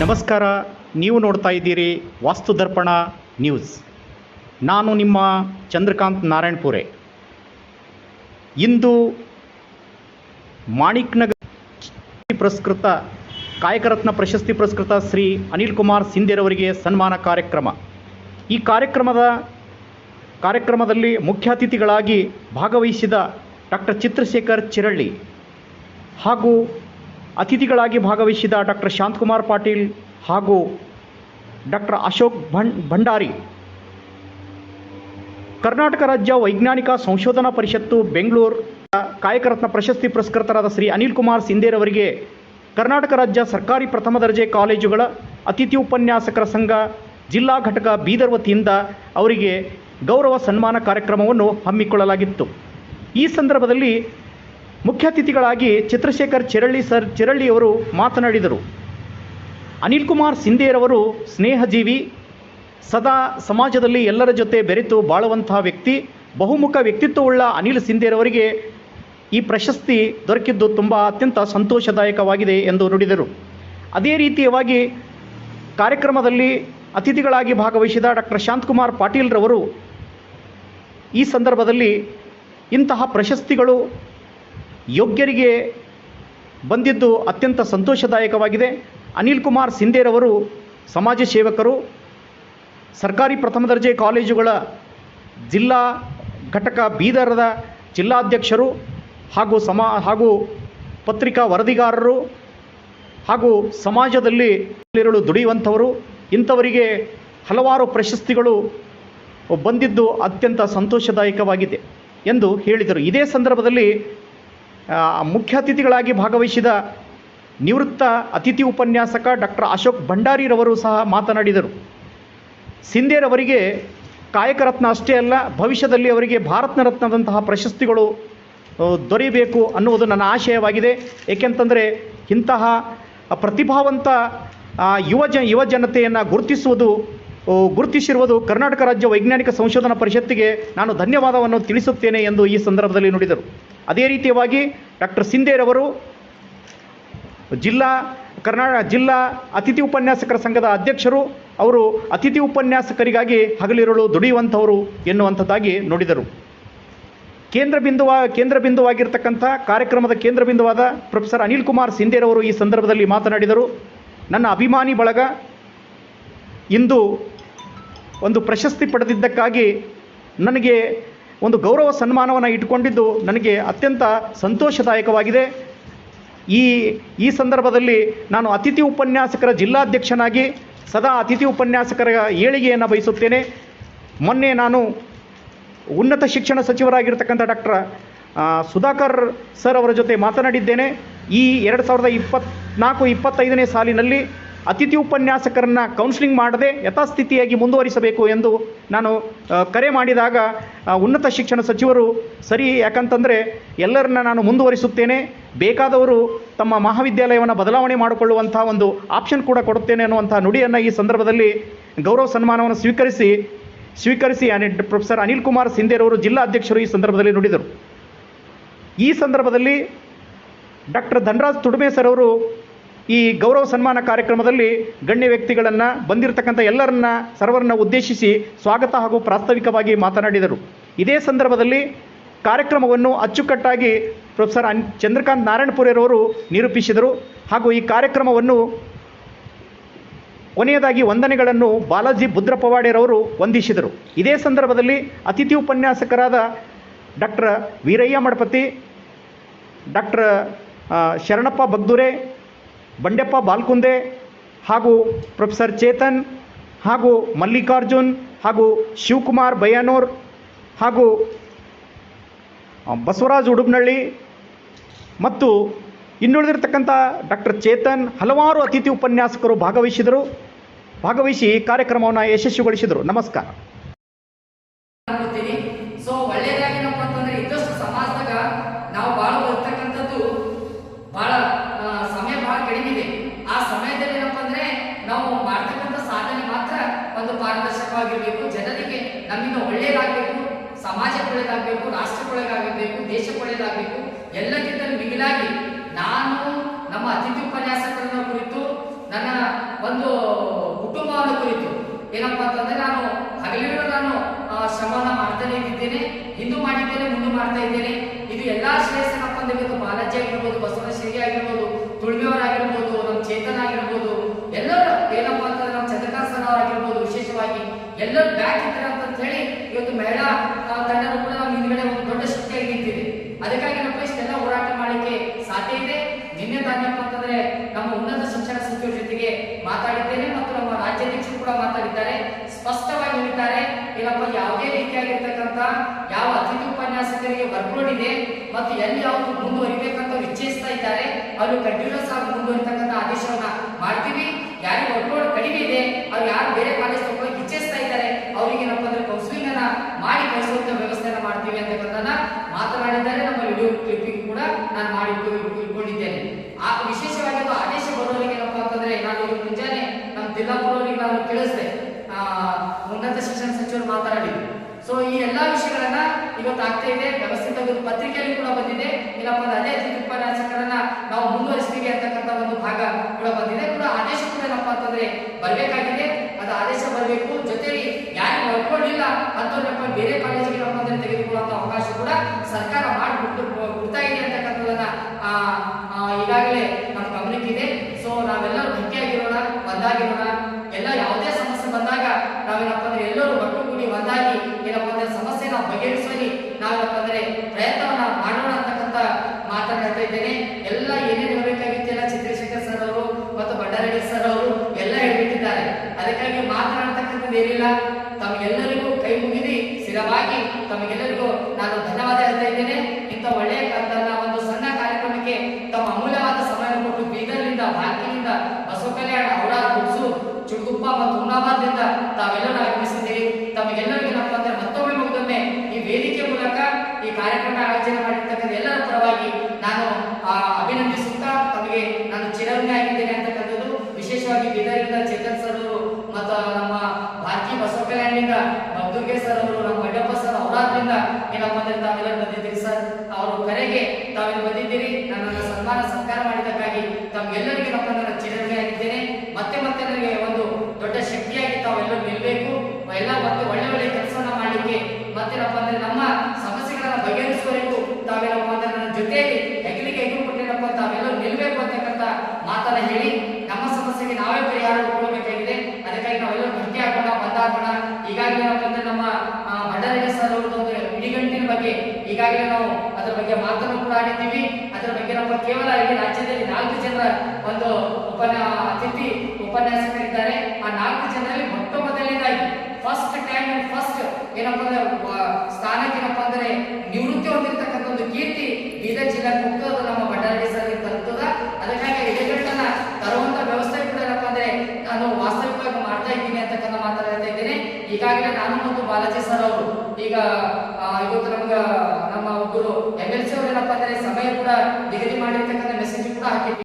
ನಮಸ್ಕಾರ. ನೀವು ನೋಡ್ತಾ ಇದ್ದೀರಿ ವಾಸ್ತು ದರ್ಪಣ ನ್ಯೂಸ್. ನಾನು ನಿಮ್ಮ ಚಂದ್ರಕಾಂತ್ ನಾರಾಯಣಪುರೆ. ಇಂದು ಮಾಣಿಕ್ನಗರ ಪುರಸ್ಕೃತ, ಕಾಯಕರತ್ನ ಪ್ರಶಸ್ತಿ ಪುರಸ್ಕೃತ ಶ್ರೀ ಅನಿಲ್ ಕುಮಾರ್ ಸಿಂಧೆರವರಿಗೆ ಸನ್ಮಾನ ಕಾರ್ಯಕ್ರಮ. ಈ ಕಾರ್ಯಕ್ರಮದ, ಕಾರ್ಯಕ್ರಮದಲ್ಲಿ ಮುಖ್ಯ ಅತಿಥಿಗಳಾಗಿ ಭಾಗವಹಿಸಿದ ಡಾಕ್ಟರ್ ಚಿತ್ರಶೇಖರ್ ಚಿರಳ್ಳಿ ಹಾಗೂ ಅತಿಥಿಗಳಾಗಿ ಭಾಗವಹಿಸಿದ ಡಾಕ್ಟರ್ ಶಾಂತಕುಮಾರ್ ಪಾಟೀಲ್ ಹಾಗೂ ಡಾಕ್ಟರ್ ಅಶೋಕ್ ಭಣ್ ಭಂಡಾರಿ. ಕರ್ನಾಟಕ ರಾಜ್ಯ ವೈಜ್ಞಾನಿಕ ಸಂಶೋಧನಾ ಪರಿಷತ್ತು ಬೆಂಗಳೂರು ಕಾಯಕರತ್ನ ಪ್ರಶಸ್ತಿ ಪುರಸ್ಕೃತರಾದ ಶ್ರೀ ಅನಿಲ್ ಕುಮಾರ್ ಸಿಂಧೇರವರಿಗೆ ಕರ್ನಾಟಕ ರಾಜ್ಯ ಸರ್ಕಾರಿ ಪ್ರಥಮ ದರ್ಜೆ ಕಾಲೇಜುಗಳ ಅತಿಥಿ ಉಪನ್ಯಾಸಕರ ಸಂಘ, ಜಿಲ್ಲಾ ಘಟಕ ಬೀದರ್ ವತಿಯಿಂದ ಅವರಿಗೆ ಗೌರವ ಸನ್ಮಾನ ಕಾರ್ಯಕ್ರಮವನ್ನು ಹಮ್ಮಿಕೊಳ್ಳಲಾಗಿತ್ತು. ಈ ಸಂದರ್ಭದಲ್ಲಿ ಮುಖ್ಯ ಅತಿಥಿಗಳಾಗಿ ಚಿತ್ರಶೇಖರ್ ಚಿರಳ್ಳಿ ಸರ್ ಚಿರಳ್ಳಿಯವರು ಮಾತನಾಡಿದರು. ಅನಿಲ್ ಕುಮಾರ್ ಸಿಂಧೇರವರು ಸ್ನೇಹಜೀವಿ, ಸದಾ ಸಮಾಜದಲ್ಲಿ ಎಲ್ಲರ ಜೊತೆ ಬೆರೆತು ಬಾಳುವಂತಹ ವ್ಯಕ್ತಿ, ಬಹುಮುಖ ವ್ಯಕ್ತಿತ್ವವುಳ್ಳ ಅನಿಲ್ ಸಿಂಧೇರವರಿಗೆ ಈ ಪ್ರಶಸ್ತಿ ದೊರಕಿದ್ದು ತುಂಬ ಅತ್ಯಂತ ಸಂತೋಷದಾಯಕವಾಗಿದೆ ಎಂದು ನುಡಿದರು. ಅದೇ ರೀತಿಯವಾಗಿ ಕಾರ್ಯಕ್ರಮದಲ್ಲಿ ಅತಿಥಿಗಳಾಗಿ ಭಾಗವಹಿಸಿದ ಡಾಕ್ಟರ್ ಶಾಂತಕುಮಾರ್ ಪಾಟೀಲ್ರವರು ಈ ಸಂದರ್ಭದಲ್ಲಿ ಇಂತಹ ಪ್ರಶಸ್ತಿಗಳು ಯೋಗ್ಯರಿಗೆ ಬಂದಿದ್ದು ಅತ್ಯಂತ ಸಂತೋಷದಾಯಕವಾಗಿದೆ. ಅನಿಲ್ ಕುಮಾರ್ ಸಿಂಧೇರವರು ಸಮಾಜ ಸೇವಕರು, ಸರ್ಕಾರಿ ಪ್ರಥಮ ದರ್ಜೆ ಕಾಲೇಜುಗಳ ಜಿಲ್ಲಾ ಘಟಕ ಬೀದರದ ಜಿಲ್ಲಾಧ್ಯಕ್ಷರು ಹಾಗೂ ಸಮಾ, ಹಾಗೂ ಪತ್ರಿಕಾ ವರದಿಗಾರರು ಹಾಗೂ ಸಮಾಜದಲ್ಲಿ ದುಡಿಯುವಂಥವರು, ಇಂಥವರಿಗೆ ಹಲವಾರು ಪ್ರಶಸ್ತಿಗಳು ಬಂದಿದ್ದು ಅತ್ಯಂತ ಸಂತೋಷದಾಯಕವಾಗಿದೆ ಎಂದು ಹೇಳಿದರು. ಇದೇ ಸಂದರ್ಭದಲ್ಲಿ ಮುಖ್ಯ ಅತಿಥಿಗಳಾಗಿ ಭಾಗವಹಿಸಿದ ನಿವೃತ್ತ ಅತಿಥಿ ಉಪನ್ಯಾಸಕ ಡಾಕ್ಟರ್ ಅಶೋಕ್ ಭಂಡಾರಿರವರು ಸಹ ಮಾತನಾಡಿದರು. ಸಿಂಧೇರವರಿಗೆ ಕಾಯಕರತ್ನ ಅಷ್ಟೇ ಅಲ್ಲ, ಭವಿಷ್ಯದಲ್ಲಿ ಅವರಿಗೆ ಭಾರತ ರತ್ನದಂತಹ ಪ್ರಶಸ್ತಿಗಳು ದೊರೆಯಬೇಕು ಅನ್ನುವುದು ನನ್ನ ಆಶಯವಾಗಿದೆ. ಏಕೆಂತಂದರೆ ಇಂತಹ ಪ್ರತಿಭಾವಂತ ಯುವ ಜ, ಯುವ ಜನತೆಯನ್ನು ಗುರುತಿಸುವುದು ಗುರುತಿಸಿರುವುದು ಕರ್ನಾಟಕ ರಾಜ್ಯ ವೈಜ್ಞಾನಿಕ ಸಂಶೋಧನಾ ಪರಿಷತ್ತಿಗೆ ನಾನು ಧನ್ಯವಾದವನ್ನು ತಿಳಿಸುತ್ತೇನೆ ಎಂದು ಈ ಸಂದರ್ಭದಲ್ಲಿ ನುಡಿದರು. ಅದೇ ರೀತಿಯಾಗಿ ಡಾಕ್ಟರ್ ಸಿಂಧೇರವರು ಜಿಲ್ಲಾ ಕರ್ನಾಟಕ ಜಿಲ್ಲಾ ಅತಿಥಿ ಉಪನ್ಯಾಸಕರ ಸಂಘದ ಅಧ್ಯಕ್ಷರು, ಅವರು ಅತಿಥಿ ಉಪನ್ಯಾಸಕರಿಗಾಗಿ ಹಗಲಿರುಳು ದುಡಿಯುವಂಥವರು ಎನ್ನುವಂಥದ್ದಾಗಿ ನುಡಿದರು. ಕೇಂದ್ರ ಬಿಂದುವ, ಕೇಂದ್ರ ಬಿಂದುವಾಗಿರ್ತಕ್ಕಂಥ ಕಾರ್ಯಕ್ರಮದ ಕೇಂದ್ರ ಬಿಂದುವಾದ ಪ್ರೊಫೆಸರ್ ಅನಿಲ್ ಕುಮಾರ್ ಸಿಂಧೇರವರು ಈ ಸಂದರ್ಭದಲ್ಲಿ ಮಾತನಾಡಿದರು, ನನ್ನ ಅಭಿಮಾನಿ ಬಳಗ, ಇಂದು ಒಂದು ಪ್ರಶಸ್ತಿ ಪಡೆದಿದ್ದಕ್ಕಾಗಿ ನನಗೆ ಒಂದು ಗೌರವ ಸನ್ಮಾನವನ್ನು ಇಟ್ಟುಕೊಂಡಿದ್ದು ನನಗೆ ಅತ್ಯಂತ ಸಂತೋಷದಾಯಕವಾಗಿದೆ. ಈ ಈ ಸಂದರ್ಭದಲ್ಲಿ ನಾನು ಅತಿಥಿ ಉಪನ್ಯಾಸಕರ ಜಿಲ್ಲಾಧ್ಯಕ್ಷನಾಗಿ ಸದಾ ಅತಿಥಿ ಉಪನ್ಯಾಸಕರ ಏಳಿಗೆಯನ್ನು ಬಯಸುತ್ತೇನೆ. ಮೊನ್ನೆ ನಾನು ಉನ್ನತ ಶಿಕ್ಷಣ ಸಚಿವರಾಗಿರ್ತಕ್ಕಂಥ ಡಾಕ್ಟರ್ ಸುಧಾಕರ್ ಸರ್ ಅವರ ಜೊತೆ ಮಾತನಾಡಿದ್ದೇನೆ. ಈ ಎರಡು ಸಾವಿರದ ಇಪ್ಪತ್ನಾಲ್ಕು ಇಪ್ಪತ್ತೈದನೇ ಸಾಲಿನಲ್ಲಿ ಅತಿಥಿ ಉಪನ್ಯಾಸಕರನ್ನು ಕೌನ್ಸಿಲಿಂಗ್ ಮಾಡದೆ ಯಥಾಸ್ಥಿತಿಯಾಗಿ ಮುಂದುವರಿಸಬೇಕು ಎಂದು ನಾನು ಕರೆ ಮಾಡಿದಾಗ ಉನ್ನತ ಶಿಕ್ಷಣ ಸಚಿವರು ಸರಿ, ಯಾಕಂತಂದರೆ ಎಲ್ಲರನ್ನ ನಾನು ಮುಂದುವರಿಸುತ್ತೇನೆ, ಬೇಕಾದವರು ತಮ್ಮ ಮಹಾವಿದ್ಯಾಲಯವನ್ನು ಬದಲಾವಣೆ ಮಾಡಿಕೊಳ್ಳುವಂಥ ಒಂದು ಆಪ್ಷನ್ ಕೂಡ ಕೊಡುತ್ತೇನೆ ಅನ್ನುವಂಥ ನುಡಿಯನ್ನು ಈ ಸಂದರ್ಭದಲ್ಲಿ ಗೌರವ ಸನ್ಮಾನವನ್ನು ಸ್ವೀಕರಿಸಿ ಸ್ವೀಕರಿಸಿ ಪ್ರೊಫೆಸರ್ ಅನಿಲ್ ಕುಮಾರ್ ಸಿಂಧೇರವರು ಜಿಲ್ಲಾ ಅಧ್ಯಕ್ಷರು ಈ ಸಂದರ್ಭದಲ್ಲಿ ನುಡಿದರು. ಈ ಸಂದರ್ಭದಲ್ಲಿ ಡಾಕ್ಟರ್ ಧನರಾಜ್ ತುಡುಮೆ ಸರ್ ಅವರು ಈ ಗೌರವ ಸನ್ಮಾನ ಕಾರ್ಯಕ್ರಮದಲ್ಲಿ ಗಣ್ಯ ವ್ಯಕ್ತಿಗಳನ್ನು ಬಂದಿರತಕ್ಕಂಥ ಎಲ್ಲರನ್ನ, ಸರ್ವರನ್ನ ಉದ್ದೇಶಿಸಿ ಸ್ವಾಗತ ಹಾಗೂ ಪ್ರಾಸ್ತಾವಿಕವಾಗಿ ಮಾತನಾಡಿದರು. ಇದೇ ಸಂದರ್ಭದಲ್ಲಿ ಕಾರ್ಯಕ್ರಮವನ್ನು ಅಚ್ಚುಕಟ್ಟಾಗಿ ಪ್ರೊಫೆಸರ್ ಅನ್, ಚಂದ್ರಕಾಂತ್ ನಾರಾಯಣಪುರಿಯರವರು ನಿರೂಪಿಸಿದರು. ಹಾಗೂ ಈ ಕಾರ್ಯಕ್ರಮವನ್ನು ಕೊನೆಯದಾಗಿ ವಂದನೆಗಳನ್ನು ಬಾಲಾಜಿ ಬುದ್ರಪವಾಡೆರವರು ವಂದಿಸಿದರು. ಇದೇ ಸಂದರ್ಭದಲ್ಲಿ ಅತಿಥಿ ಉಪನ್ಯಾಸಕರಾದ ಡಾಕ್ಟರ್ ವೀರಯ್ಯ ಮಡಪತಿ, ಡಾಕ್ಟರ್ ಶರಣಪ್ಪ ಬಗ್ದುರೆ ಬಂಡೆಪ್ಪ ಬಾಲ್ಕುಂದೆ ಹಾಗೂ ಪ್ರೊಫೆಸರ್ ಚೇತನ್ ಹಾಗೂ ಮಲ್ಲಿಕಾರ್ಜುನ್ ಹಾಗೂ ಶಿವಕುಮಾರ್ ಬಯ್ಯನೂರ್ ಹಾಗೂ ಬಸವರಾಜ್ ಉಡುಬ್ನಳ್ಳಿ ಮತ್ತು ಇನ್ನುಳಿದಿರ್ತಕ್ಕಂಥ ಡಾಕ್ಟರ್ ಚೇತನ್ ಹಲವಾರು ಅತಿಥಿ ಉಪನ್ಯಾಸಕರು ಭಾಗವಹಿಸಿದರು. ಭಾಗವಹಿಸಿ ಕಾರ್ಯಕ್ರಮವನ್ನು ಯಶಸ್ವಿಗೊಳಿಸಿದರು. ನಮಸ್ಕಾರ. ಪಾರದರ್ಶಕವಾಗಿರ್ಬೇಕು ಜನರಿಗೆ ನಮ್ಮಿಂದ ಒಳ್ಳೆಯದಾಗಬೇಕು ಸಮಾಜಕ್ಕೆ ಒಳ್ಳೆಯದಾಗಬೇಕು ರಾಷ್ಟ್ರಕ್ಕೆ ಒಳ್ಳೆಯದಾಗಬೇಕು ದೇಶಕ್ಕೆ ಒಳ್ಳೆಯದಾಗಬೇಕು ಎಲ್ಲಕ್ಕಿಂತ ಮಿಗಿಲಾಗಿ ನಾನು ನಮ್ಮ ಅತಿಥಿ ಉಪನ್ಯಾಸಕರನ್ನ ಕುರಿತು, ನನ್ನ ಒಂದು ಕುಟುಂಬವನ್ನು ಕುರಿತು ಏನಪ್ಪಾ ಅಂತಂದ್ರೆ ನಾನು ಹಗಲಿರುಳು ನಾನು ಶ್ರಮವನ್ನ ಮಾಡ್ತಾನೆ ಇದ್ದೇನೆ, ಹಿಂದೂ ಮಾಡಿದ್ದೇನೆ, ಮುಂದೆ ಮಾಡ್ತಾ ಇದ್ದೇನೆ. ಇದು ಎಲ್ಲಾ ಶ್ರೇಷ್ಠ ಏನಪ್ಪಾ ಅಂದ್ರೆ ಬಾಲಾಜಿ ಆಗಿರ್ಬೋದು ಬಸವನಶ್ರೀ ಆಗಿರ್ಬೋದು ತುಳ್ಮಿಯವರಾಗಿರ್ಬೋದು ನಮ್ಮ ಚೇತನ ಆಗಿರ್ಬೋದು ಎಲ್ಲರೂ ಏನಪ್ಪಾ ಅಂತಂದ್ರೆ ನಮ್ಮ ಚಂದ್ರಕಾಂತ್ ಸರ್ ಆಗಿರ್ಬೋದು ವಿಶೇಷವಾಗಿ ಎಲ್ಲರೂ ಬ್ಯಾಕ್ ಇದ್ದಾರೆ ಅಂತ ಹೇಳಿ ಇವತ್ತು ಮಹಿಳಾ ತಂಡವನ್ನು ಕೂಡ ನಮ್ಮ ಹಿಂದ್ಗಡೆ ಒಂದು ದೊಡ್ಡ ಶಕ್ತಿಯಾಗಿ ನಿಂತಿದೆ. ಅದಕ್ಕಾಗಿ ನಮ್ಮ ಇಷ್ಟೆಲ್ಲ ಹೋರಾಟ ಮಾಡಲಿಕ್ಕೆ ಸಾಧ್ಯ ಇದೆ. ನಿನ್ನೆ ತಾನೇಪ್ಪ ಅಂತಂದ್ರೆ ನಮ್ಮ ಉನ್ನತ ಶಿಕ್ಷಣ ಸಚಿವರ ಜೊತೆಗೆ ಮಾತಾಡಿದ್ದೇನೆ ಮತ್ತು ನಮ್ಮ ರಾಜ್ಯಾಧ್ಯಕ್ಷರು ಕೂಡ ಮಾತಾಡಿದ್ದಾರೆ. ಸ್ಪಷ್ಟವಾಗಿ ಹೇಳಿದ್ದಾರೆ ಏನಪ್ಪ ಯಾವುದೇ ರೀತಿಯಾಗಿರ್ತಕ್ಕಂಥ ಯಾವ ಅತಿಥಿ ಉಪನ್ಯಾಸಕರಿಗೆ ವರ್ಕ್ಲೋಡ್ ಇದೆ ಮತ್ತು ಎಲ್ಲಿ ಯಾವುದು ಮುಂದುವರಿಬೇಕಂತ ಇಚ್ಛಿಸ್ತಾ ಇದ್ದಾರೆ, ಅವರು ಕಂಟಿನ್ಯೂಸ್ ಆಗಿ ಮುಂದುವರಿತಕ್ಕಂಥ ಆದೇಶವನ್ನ ಮಾಡ್ತೀವಿ. ಯಾರಿಗೆ ವರ್ಕ್ಲೋಡ್ ಕಡಿಮೆ ಇದೆ, ಅವ್ರು ಯಾರು ಬೇರೆ ಕಾಲೇಜ್ ತಗೊಳ್ಳೋಕೆ ಇಚ್ಛಿಸ್ತಾ ಇದ್ದಾರೆ ಅವರಿಗೆ ಏನಪ್ಪ ಅಂದ್ರೆ ಕೌನ್ಸಿಲಿಂಗ್ ಅನ್ನ ಮಾಡಿ ಕಳಿಸುವಂತ ವ್ಯವಸ್ಥೆಯನ್ನು ಮಾಡ್ತೀವಿ ಅಂತಕ್ಕಂಥದ್ದನ್ನ ಮಾತನಾಡಿದ್ದಾರೆ. ನಮ್ಮ ವಿಡಿಯೋ ಕ್ಲಿಪ್ಪಿಂಗ್ ಕೂಡ ನಾನು ಮಾಡಿ ಇಟ್ಕೊಂಡಿದ್ದೇನೆ. ಆ ವಿಶೇಷವಾಗಿ ಆದೇಶ ಬರೋರಿಗೆ ಏನಪ್ಪಾ ಅಂತಂದ್ರೆ, ನಾನು ಮುಂಜಾನೆ ನಮ್ಮ ಜಿಲ್ಲಾಪುರವರಿಗೆ ನಾನು ತಿಳಿಸಿದೆ ಉನ್ನತ ಶಿಕ್ಷಣ ಸಚಿವರು ಮಾತನಾಡಿದ್ರು ಸೊ ಈ ಎಲ್ಲಾ ವಿಷಯಗಳನ್ನ ಇವತ್ತು ಆಗ್ತಾ ಇದೆ. ವ್ಯವಸ್ಥಿತ ಪತ್ರಿಕೆಯಲ್ಲಿ ಕೂಡ ಬಂದಿದೆ. ಇಲ್ಲಪ್ಪ ಅಂದ್ರೆ, ಅದೇ ಅತಿಥಿ ಉಪನ್ಯಾಸಕರನ್ನ ನಾವು ಮುಂದುವರಿಸ್ತೀವಿ ಅಂತಕ್ಕಂಥ ಒಂದು ಭಾಗ ಕೂಡ ಬಂದಿದೆ. ಕೂಡ ಆದೇಶ ಕೂಡ ಏನಪ್ಪಾ ಅಂತಂದ್ರೆ, ಬರಬೇಕಾಗಿದೆ. ಅದು ಆದೇಶ ಬರಬೇಕು. ಜೊತೆಗೆ ವರ್ಕ್ಲೋಡ್ ಅಂತವ್ರಪ್ಪ ಬೇರೆ ಕಾಲೇಜಿಗೆ ಅಂದ್ರೆ ತೆಗೆದುಕೊಳ್ಳುವಂತ ಅವಕಾಶ ಕೂಡ ಸರ್ಕಾರ ಮಾಡಿಬಿಟ್ಟು ಕೊಡ್ತಾ ಇದೆ ಅಂತಕ್ಕಂಥದ್ದನ್ನ ಈಗಾಗಲೇ ನಮ್ಮ ಗಮನಕ್ಕಿದೆ. ಸೊ ನಾವೆಲ್ಲರೂ ಗಟ್ಟಿಯಾಗಿರೋಣ ಒಂದಾಗಿರೋಣ. ಎಲ್ಲ ಯಾವುದೇ ಸಮಸ್ಯೆ ಬಂದಾಗ ನಾವೇನಪ್ಪ ಅಂದ್ರೆ ಎಲ್ಲರೂ ಒಟ್ಟುಗೂಡಿ ಒಂದಾಗಿ, ಏನಪ್ಪ ಅಂದ್ರೆ ನಾವು ಬಗೆಹರಿಸುವಲ್ಲಿ ನಾವೇನಪ್ಪ ಅಂದ್ರೆ ಪ್ರಯತ್ನವನ್ನ ಮಾಡೋಣ ಅಂತಕ್ಕಂಥ ಹೇಳ್ತಾ ಇದ್ದೇನೆ. ತಮಗೆಲ್ಲರಿಗೂ ನಾನು ಧನ್ಯವಾದ ಹೇಳ್ತಾ ಇದ್ದೇನೆ. ಇಂಥ ಒಳ್ಳೆಯ ಕಾಲದ ಒಂದು ಸಣ್ಣ ಕಾರ್ಯಕ್ರಮಕ್ಕೆ ತಮ್ಮ ಅಮೂಲ್ಯವಾದ ಸಮಯ ಕೊಟ್ಟು ಬೀದರ್ನಿಂದ ಬಾಕಿನಿಂದ ಬಸವ ಕಲ್ಯಾಣ ಔಡ ಹುಡ್ಸು ಚುಡುಗುಪ್ಪ ಮತ್ತು ಹುಮ್ನಾಬಾದ್ನಿಂದ ತಾವೆಲ್ಲರೂ ಆಗಮಿಸಿದ್ದೀರಿ ತಮಗೆಲ್ಲರಿಗೂ ಏನಪ್ಪ ಅಂದ್ರೆ ಮತ್ತೊಮ್ಮೆ ಮತ್ತೊಮ್ಮೆ ಈ ವೇದಿಕೆ ಮೂಲಕ ಈ ಕಾರ್ಯಕ್ರಮ ಆಯೋಜನೆ ಮಾಡಿರ್ತಕ್ಕಂಥ ಎಲ್ಲರ ಪರವಾಗಿ ನಾನು ಆ, ಅಭಿನಂದಿಸುತ್ತಾ ತಮಗೆ ನಾನು ಚಿರಋಣಿ ಆಗಿದ್ದೇನೆ ಅಂತಕ್ಕಂಥದ್ದು ವಿಶೇಷವಾಗಿ ಬೀದರಿಂದ ಚೇತನ್ ಸರ್ ಅವರು ಮತ್ತು ನಮ್ಮ ಭಾರತಿ ಬಸವ ಕಲ್ಯಾಣದಿಂದ ಮದ್ದೂರ್ಗೆ ಸರ್ ಅವರು ನಮ್ಮ ಮಡ್ಯಪ್ಪ ಸರ್ ಅವರಾದ್ರಿಂದ ಏನಪ್ಪ ಅಂದ್ರೆ ತಾವೆಲ್ಲ ಬಂದಿದ್ದೀರಿ ಸರ್ ಅವರು ಕರೆಗೆ ತಾವಿಲ್ಲಿ ಬಂದಿದ್ದೀರಿ. ನನ್ನನ್ನು ಸನ್ಮಾನ ಸತ್ಕಾರ ಮಾಡಿದ್ದಕ್ಕಾಗಿ ತಮ್ಗೆಲ್ಲರಿಗೂ ಏನಪ್ಪ ಅಂದ್ರೆ ನಾನು ಚಿರಋಣಿ ಆಗಿದ್ದೇನೆ ಮತ್ತೆ ಮತ್ತೆ ನನಗೆ ಒಂದು ದೊಡ್ಡ ಶಕ್ತಿಯಾಗಿ ತಾವೆಲ್ಲರೂ ನಿಲ್ಬೇಕು ಎಲ್ಲ ಮತ್ತೆ ಒಳ್ಳೆ ಒಳ್ಳೆ ಕೆಲಸವನ್ನ ಮಾಡಲಿಕ್ಕೆ ಮತ್ತೇನಪ್ಪ ಅಂದ್ರೆ ನಮ್ಮ ಸಮಸ್ಯೆಗಳನ್ನ ಬಗೆಹರಿಸುವವರೆಗೂ ತಾವೇನಪ್ಪ ಅಂದ್ರೆ ನನ್ನ ಜೊತೆಯಲ್ಲಿ ಹೆಗಲಿಗೆ ಹೆಗಲು ಕೊಟ್ಟಿರಪ್ಪ ತಾವೆಲ್ಲರೂ ನಿಲ್ಬೇಕು ಅಂತಕ್ಕಂಥ ಮಾತನ್ನ ಹೇಳಿ ನಮ್ಮ ಸಮಸ್ಯೆಗೆ ನಾವೇ ಪರಿಹಾರ ಕೊಡಬೇಕಾಗಿದೆ ಅದಕ್ಕಾಗಿ ನಾವೆಲ್ಲರೂ ಗಟ್ಟಿ ಹಾಕೋಣ ಒಂದಾಗೋಣ ಈಗಾಗಲೇ ಏನಪ್ಪ ಅಂದ್ರೆ ನಮ್ಮ ಆ, ಭಂಡಾರಿ ಸರ್ ಅವ್ರದ್ದು ಒಂದು ಇಡಿಗಂಟಿನ ಬಗ್ಗೆ ಈಗಾಗಲೇ ನಾವು ಅದರ ಬಗ್ಗೆ ಮಾತನ್ನು ಕೂಡ ಆಡಿದ್ದೀವಿ ಅದರ ಬಗ್ಗೆ ನಮ್ಮ ಕೇವಲ ಇಲ್ಲಿ ರಾಜ್ಯದಲ್ಲಿ ನಾಲ್ಕು ಜನರ ಒಂದು ಉಪನ್ಯಾ ಅತಿಥಿ ಉಪನ್ಯಾಸಕರಿದ್ದಾರೆ. ಆ ನಾಲ್ಕು ಜನರಲ್ಲಿ ಮೊಟ್ಟ ಮೊದಲನೇದಾಗಿ ಫಸ್ಟ್ ಟೈಮ್ ಫಸ್ಟ್ ಏನಪ್ಪ ಅಂದ್ರೆ ಸ್ಥಾನಕ್ಕೆ ಏನಪ್ಪ ಅಂದ್ರೆ ನಿವೃತ್ತಿ ಹೊಂದಿರತಕ್ಕಂಥ ಒಂದು ಕೀರ್ತಿ ಬೀದರ್ ಜಿಲ್ಲಾ ಮುಕ್ತದ ನಮ್ಮ ಭಂಡಾರಿ ಸರ್ ತರುತ್ತದ ಅದಕ್ಕಾಗಿ ಇಡಗಟ್ಟನ್ನ ತರುವಂತ ವ್ಯವಸ್ಥೆ ಕೂಡ ಏನಪ್ಪ ಅಂದ್ರೆ ನಾನು ವಾಸ್ತವಿಕವಾಗಿ ಮಾಡ್ತಾ ಇದ್ದೀನಿ ಅಂತಕ್ಕಂಥ ಮಾತಾಡ್ತಾ ಇದ್ದೇನೆ ಈಗಾಗಲೇ ನಾನು ಮತ್ತು ಬಾಲಾಜಿ ಸರ್ ಅವರು ಈಗ ಆ, ಇವತ್ತು ನಮ್ಗ ಒಬ್ಬರು ಎಂ ಎಲ್ ಸಿ ಅವರು ಏನಪ್ಪ ಅಂದ್ರೆ ಸಮಯ ಕೂಡ ನಿಗದಿ